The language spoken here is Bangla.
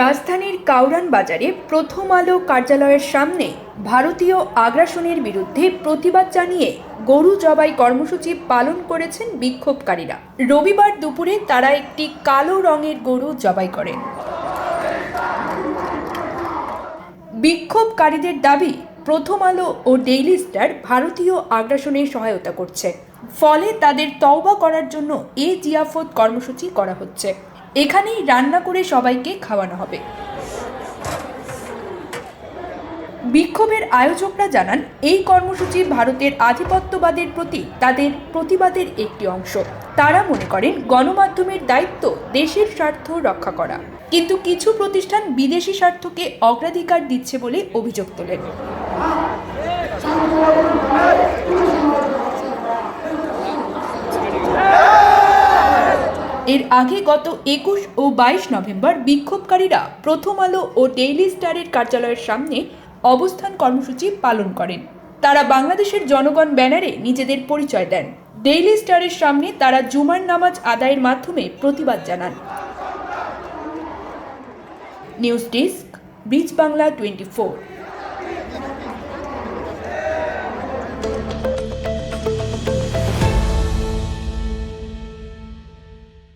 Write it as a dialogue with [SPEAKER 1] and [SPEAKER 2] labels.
[SPEAKER 1] রাজধানীর কাউরান বাজারে প্রথম আলো কার্যালয়ের সামনে ভারতীয় আগ্রাসনের বিরুদ্ধে প্রতিবাদ জানিয়ে গরু জবাই কর্মসূচি পালন করেছেন বিক্ষোভকারীরা। রবিবার দুপুরে তারা একটি কালো রঙের গরু জবাই করেন। বিক্ষোভকারীদের দাবি প্রথম আলো ও ডেইলি স্টার ভারতীয় আগ্রাসনে সহায়তা করছে। ফলে তাদের তওবা করার জন্য এ জিয়াফত কর্মসূচি করা হচ্ছে। এখানেই রান্না করে সবাইকে খাওয়ানো হবে। বিক্ষোভের আয়োজকরা জানান, এই কর্মসূচি ভারতের আধিপত্যবাদের প্রতি তাদের প্রতিবাদের একটি অংশ। তারা মনে করেন, গণমাধ্যমের দায়িত্ব দেশের স্বার্থ রক্ষা করা। কিন্তু কিছু প্রতিষ্ঠান বিদেশি স্বার্থকে অগ্রাধিকার দিচ্ছে বলে অভিযোগ তোলেন। এর আগে গত একুশ ও বাইশ নভেম্বর বিক্ষোভকারীরা প্রথম আলো ও ডেইলি স্টারের কার্যালয়ের সামনে অবস্থান কর্মসূচি পালন করেন। তারা বাংলাদেশের জনগণ ব্যানারে নিজেদের পরিচয় দেন। ডেইলি স্টারের সামনে তারা জুমার নামাজ আদায়ের মাধ্যমে প্রতিবাদ জানান। News desk, bridge Bangla twenty